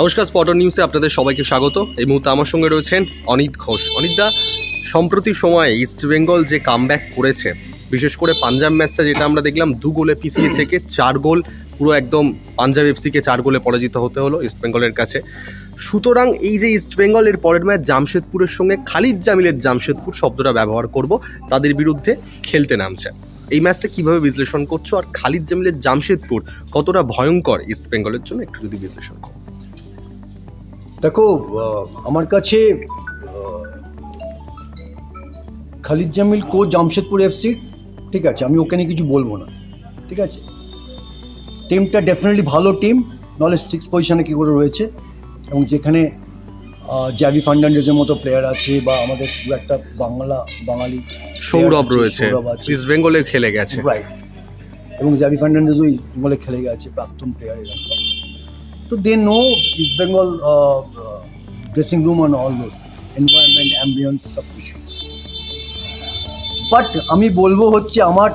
নমস্কার স্পটন নিউজে আপনাদের সবাইকে স্বাগত। এই মুহূর্তে আমার সঙ্গে রয়েছেন অনিত ঘোষ। অনিতদা সম্প্রতি সময়ে ইস্ট বেঙ্গল যে কামব্যাক করেছে, বিশেষ করে পাঞ্জাব ম্যাচটা যেটা আমরা দেখলাম, দু গোলে পিছিয়ে থেকে চার গোল, পুরো একদম পাঞ্জাব এফসিকে চার গোলে পরাজিত হতে হলো ইস্ট বেঙ্গলের কাছে। সুতরাং এই যে ইস্ট বেঙ্গল এর পরের ম্যাচ জামশেদপুরের সঙ্গে, খালিদ জামিলের জামশেদপুর শব্দটা ব্যবহার করব, তাদের বিরুদ্ধে খেলতে নামছে। এই ম্যাচটা কীভাবে বিশ্লেষণ করছ? আর খালিদ জামিলের জামশেদপুর কতটা ভয়ঙ্কর ইস্ট বেঙ্গলের জন্য, একটু যদি বিশ্লেষণ করো। দেখো আমার কাছে খালিদ জামিল কো জামশেদপুর এফসি ঠিক আছে আমি ওখানে কিছু বলব না ঠিক আছে? টিমটা ডেফিনেটলি ভালো টিম নাহলে সিক্স পজিশনে কী করে রয়েছে? এবং যেখানে জ্যাভি ফার্নান্ডেজের মতো প্লেয়ার আছে বা আমাদের দু একটা বাংলা বাঙালি সৌরভ রয়েছে ইস্ট বেঙ্গলে খেলে গেছে। রাইট এবং জ্যাভি ফার্নান্ডেজও ইস্ট বেঙ্গলে খেলে গেছে প্রাক্তন প্লেয়ার এরা সব তো they know East Bengal dressing room and all those environment ambience সব কিছু বাট আমি বলব হচ্ছে আমার,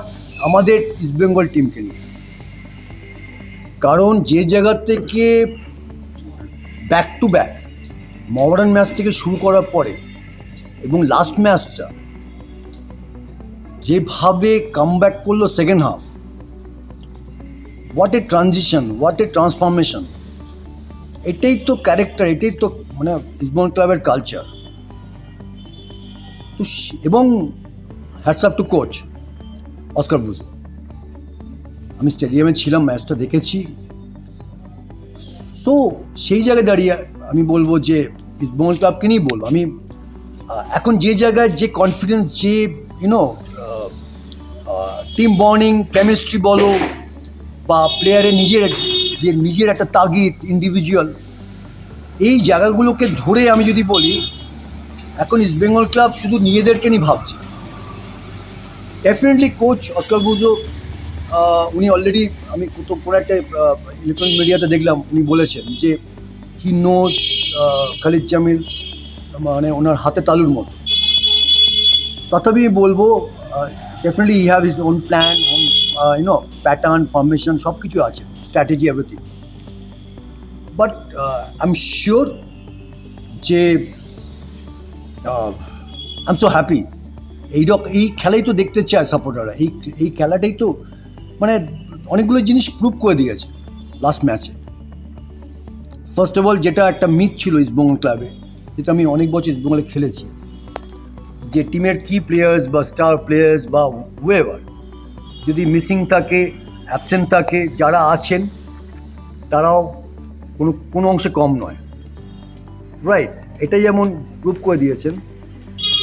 আমাদের ইস্ট বেঙ্গল টিমকে নিয়ে। কারণ যে জায়গা থেকে back to back modern match থেকে শুরু করার পরে এবং লাস্ট ম্যাচটা যেভাবে কাম ব্যাক করল second half what a transition what a transformation এটাই তো ক্যারেক্টার এটাই তো মানে ইসবন ক্লাবের কালচার তো এবং hats off to coach Oscar Bruzon আমি স্টেডিয়ামে ছিলাম ম্যাচটা দেখেছি। সো সেই জায়গায় দাঁড়িয়ে আমি বলব যে, ইসবন ক্লাবকে নিয়েই বলব। আমি এখন যে জায়গায় যে কনফিডেন্স যে ইউনো টিম বর্নিং কেমিস্ট্রি বলো, বা প্লেয়ারের নিজের যে নিজের একটা তাগিদ ইন্ডিভিজুয়াল এই জায়গাগুলোকে ধরে আমি যদি বলি, এখন ইস্টবেঙ্গল ক্লাব শুধু নিজেদেরকে নিয়ে ভাবছে। ডেফিনেটলি কোচ অস্কার বুজো উনি অলরেডি আমি কোথাও কোনো একটা ইলেকট্রনিক মিডিয়াতে দেখলাম, উনি বলেছেন যে হি নোজ খালিদ জামিল মানে ওনার হাতে তালুর মতো। তথাপি বলব definitely he have his own plan own you know pattern formation সব কিছু আছে। Strategy everything but I am sure যে আই এম সো হ্যাপি এই রক, এই খেলাই তো দেখতে চায় সাপোর্টাররা এই এই খেলাটাই তো মানে অনেকগুলো জিনিস প্রুভ করে দিয়েছে লাস্ট ম্যাচে ফার্স্ট অফ অল যেটা একটা মিথ ছিল ইস্টবেঙ্গল ক্লাবে যেটা আমি অনেক বছর ইস্টবেঙ্গলে খেলেছি। যে টিমের কি প্লেয়ার্স বা স্টার প্লেয়ার্স বা ওয়েভার যদি মিসিং থাকে অ্যাবসেন্ট থাকে যারা আছেন, তারাও কোনো কোনো অংশে কম নয়। রাইট এটা যেমন প্রুভ করে দিয়েছেন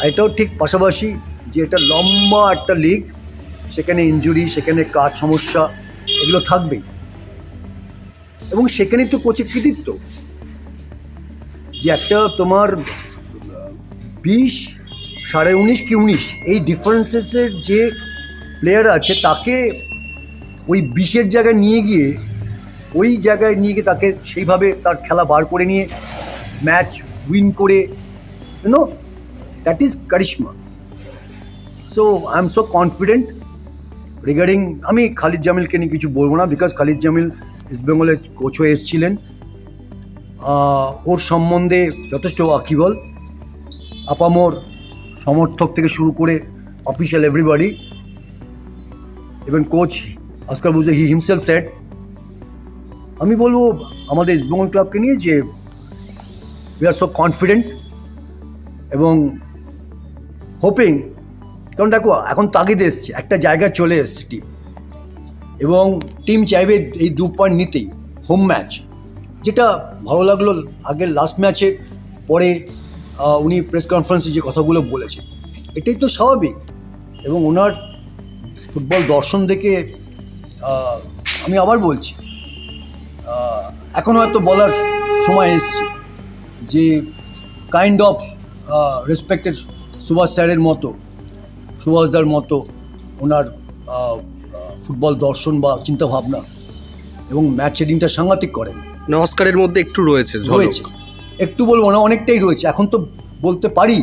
এটাও ঠিক পাশাপাশি যে এটা লম্বা একটা লিগ সেখানে ইঞ্জুরি সেখানে কাজ সমস্যা, এগুলো থাকবেই। এবং সেখানেই তো কোচের কৃতিত্ব। যে একটা তোমার বিশ, সাড়ে উনিশ কি উনিশ, এই ডিফারেন্সেসের যে প্লেয়ার আছে, তাকে ওই বিশের জায়গায় নিয়ে গিয়ে, ওই জায়গায় নিয়ে গিয়ে তাকে সেইভাবে তার খেলা বার করে নিয়ে ম্যাচ উইন করে no that is charisma. So I am so confident regarding আমি খালিদ জামিলকে নিয়ে কিছু বলব না বিকজ খালিদ জামিল ইস্ট বেঙ্গলের কোচ হয়ে এসেছিলেন। ওর সম্বন্ধে যথেষ্ট ওয়াকিবল। আপামোর সমর্থক থেকে শুরু করে official everybody even coach Oscar বুঝে হি হিমসেলফ সেট আমি বলব আমাদের ইস্টবেঙ্গল ক্লাবকে নিয়ে যে উই আর সো কনফিডেন্ট এবং হোপিং কারণ দেখো এখন তাগিদ এসছে একটা জায়গায় চলে এসছে টিম এবং টিম চাইবে এই দু পয়েন্ট নিতেই হোম ম্যাচ যেটা ভালো লাগল আগের লাস্ট ম্যাচের পরে উনি প্রেস কনফারেন্সে যে কথাগুলো বলেছেন এটাই তো স্বাভাবিক। এবং ওনার ফুটবল দর্শন দেখে আমি আবার বলছি এখন হয়তো বলার সময় এসছে যে কাইন্ড অফ রেসপেক্টেড সুভাষ স্যারের মতো সুভাষদার মতো ওনার ফুটবল দর্শন বা চিন্তাভাবনা এবং ম্যাচ শেডিংটা সাংঘাতিক করেন। না অস্কারের মধ্যে একটু রয়েছে রয়েছে। একটু বলব না অনেকটাই রয়েছে। এখন তো বলতে পারি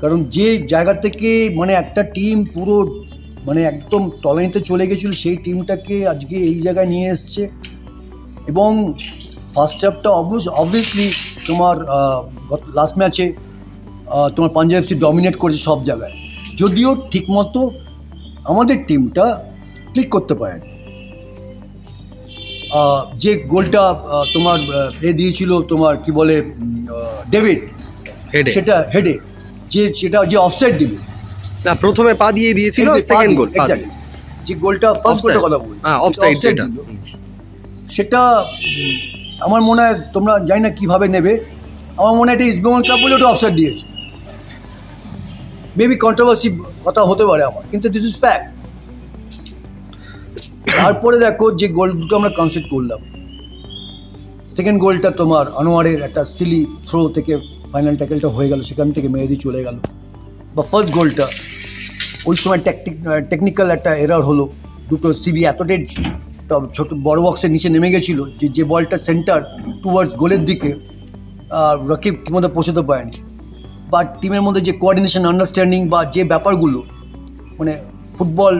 কারণ যে জায়গা থেকে মানে একটা টিম পুরো মানে একদম তলানিতে চলে গেছিল সেই টিমটাকে আজকে এই জায়গায় নিয়ে এসছে। এবং ফার্স্ট হাফটা অবভিয়াসলি তোমার লাস্ট ম্যাচে তোমার পাঞ্জাব এফসি ডমিনেট করেছে সব জায়গায়। যদিও ঠিকমতো আমাদের টিমটা ক্লিক করতে পারেনি। যে গোলটা তোমার এ দিয়েছিল তোমার কি বলে ডেভিড হেডে সেটা হেডে যে সেটা যে অফসাইড দিল না প্রথমে পা দিয়ে দিয়েছিল সেকেন্ড গোল যে গোলটা ফার্স্ট গোলটা কথা বলি হ্যাঁ, offside যেটা। সেটা। আমার মনে হয় তোমরা জানি না কীভাবে নেবে। আমার মনে হয় এটা ইস্টবেঙ্গল ক্লাব বলে ওটা অফসাইড দিয়েছে। মেবি কন্ট্রোভার্সি কথা হতে পারে আমার কিন্তু দিস ইজ ফ্যাক্ট তারপরে দেখো যে গোল দুটো আমরা কনসিড করলাম। সেকেন্ড গোলটা তোমার আনোয়ারের একটা সিলি থ্রো থেকে ফাইনাল ট্যাকেলটা হয়ে গেল সেখান থেকে মেহেদি চলে গেল। বা ফার্স্ট গোলটা ওই সময় ট্যাকটিক টেকনিক্যাল একটা এরার হলো। দুটো সিবি এতটাই ছোট, বড় বক্সের নিচে নেমে গেছিল যে যে বলটা সেন্টার টুয়ার্ডস গোলের দিকে রকিব ঠিকমতো পৌঁছতে পারেনি। বা টিমের মধ্যে যে কোঅর্ডিনেশন আন্ডারস্ট্যান্ডিং বা যে ব্যাপারগুলো মানে ফুটবল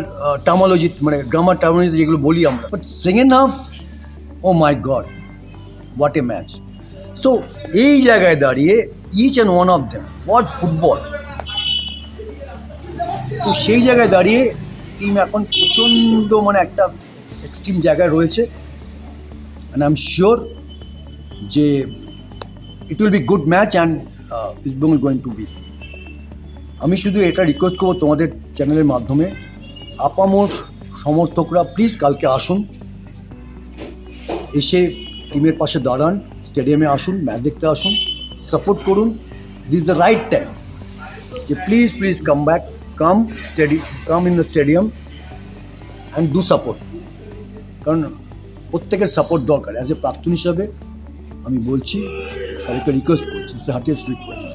টার্মোলজি মানে গ্রামার টার্মোলজি যেগুলো বলি আমরা but second half oh my god what a match so এই জায়গায় দাঁড়িয়ে each and one of them what football তো সেই জায়গায় দাঁড়িয়ে টিম এখন প্রচণ্ড মানে একটা এক্সট্রিম জায়গায় রয়েছে। অ্যান্ড আই এম শিওর যে it will be good match and East Bengal going to be আমি শুধু এটা রিকোয়েস্ট করব তোমাদের চ্যানেলের মাধ্যমে। আপামোর সমর্থকরা প্লিজ কালকে আসুন। এসে টিমের পাশে দাঁড়ান স্টেডিয়ামে আসুন ম্যাচ দেখতে আসুন সাপোর্ট করুন। দিস দ্য রাইট টাইম যে please please come back come steady come in the stadium and do support কারণ প্রত্যেকের সাপোর্ট দরকার। অ্যাজ এ প্রাক্তন হিসাবে আমি বলছি, সবাইকে রিকোয়েস্ট করছি। ইটস হার্টিয়েস্ট রিকোয়েস্ট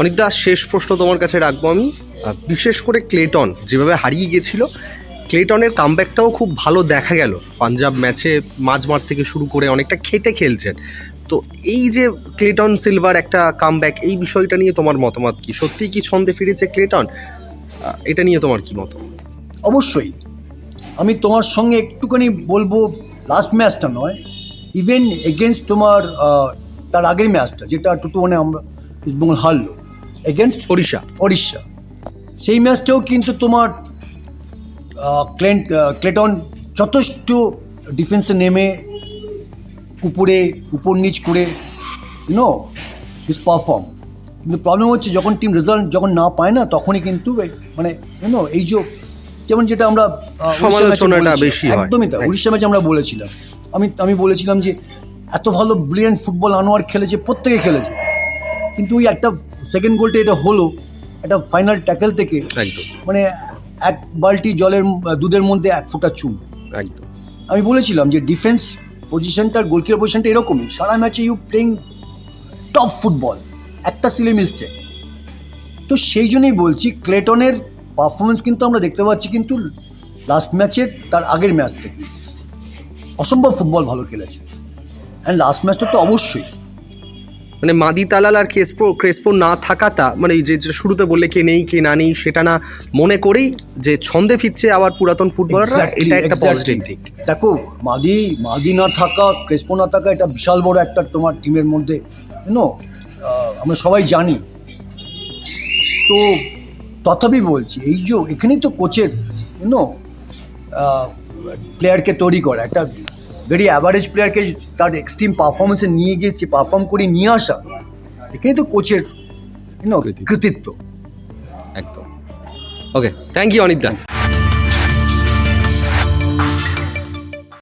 অনিকদা শেষ প্রশ্ন তোমার কাছে রাখব আমি। বিশেষ করে ক্লেটন, যেভাবে হারিয়ে গেছিল, ক্লেটনের কামব্যাকটাও খুব ভালো দেখা গেল। পাঞ্জাব ম্যাচে মাঝমাঠ থেকে শুরু করে অনেকটা খেটে খেলছেন। তো এই যে ক্লেটন সিলভার একটা কামব্যাক এই বিষয়টা নিয়ে তোমার মতামত কি? সত্যিই কি ছন্দে ফিরেছে ক্লেটন এটা নিয়ে তোমার কি মতামত? অবশ্যই। আমি তোমার সঙ্গে একটুখানি বলব লাস্ট ম্যাচটা নয় ইভেন এগেনস্ট তোমার তার আগের ম্যাচটা যেটা টু মানে আমরা ইস্টবেঙ্গল হারলো এগেনস্ট ওড়িশা। ওড়িশা। সেই ম্যাচটাও কিন্তু তোমার ক্লেন ক্লেটন যথেষ্ট ডিফেন্সে নেমে উপরে উপর নিচ করে নো ইস পারফর্ম কিন্তু প্রবলেম হচ্ছে যখন টিম রেজাল্ট যখন না পায় না তখনই কিন্তু মানে নো এই যে যেমন যেটা আমরা সমালোচনাটা বেশি হয়। একদমই তাই। উড়িষ্যা ম্যাচে আমরা বলেছিলাম। আমি আমি বলেছিলাম যে এত ভালো ব্রিলিয়ান্ট ফুটবল আনোয়ার খেলেছে প্রত্যেকে খেলেছে। কিন্তু ওই একটা সেকেন্ড গোলটা এটা হলো একটা ফাইনাল ট্যাকেল থেকে মানে এক বালতি জলের দুধের মধ্যে এক ফোঁটা চুন। একদম। আমি বলেছিলাম যে ডিফেন্স পজিশনটা গোলকিপার পজিশনটা এরকমই। সারা ম্যাচে ইউ প্লেইং টপ ফুটবল একটা সিলে মিস্টেক তো সেই জন্যই বলছি ক্লেটনের পারফরমেন্স কিন্তু আমরা দেখতে পাচ্ছি কিন্তু লাস্ট ম্যাচে তার আগের ম্যাচ থেকে। অসম্ভব ফুটবল ভালো খেলেছে। অ্যান্ড লাস্ট ম্যাচটা তো অবশ্যই। মানে মাদি তালাল আর ক্রেসপো ক্রেসপো না থাকাটা মানে যে শুরুতে বললে কে নেই কে না নেই সেটা না মনে করেই যে ছন্দে ফিরছে আবার পুরাতন ফুটবলাররা এটা একটা. পজিটিভ দিক দেখো মাদি মাদি না থাকা ক্রেসপো না থাকা এটা বিশাল বড় একটা তোমার টিমের মধ্যে নো আমরা সবাই জানি তো তথাপি বলছি এই যে এখানেই তো কোচের নো প্লেয়ারকে তৈরি করা একটা ভেরি অ্যাভারেজ প্লেয়ারকে তার এক্সট্রিম পারফরমেন্সে নিয়ে গিয়েছে পারফর্ম করে নিয়ে আসা এখানে তো কোচের কৃতিত্ব। একদম। Okay thank you Anita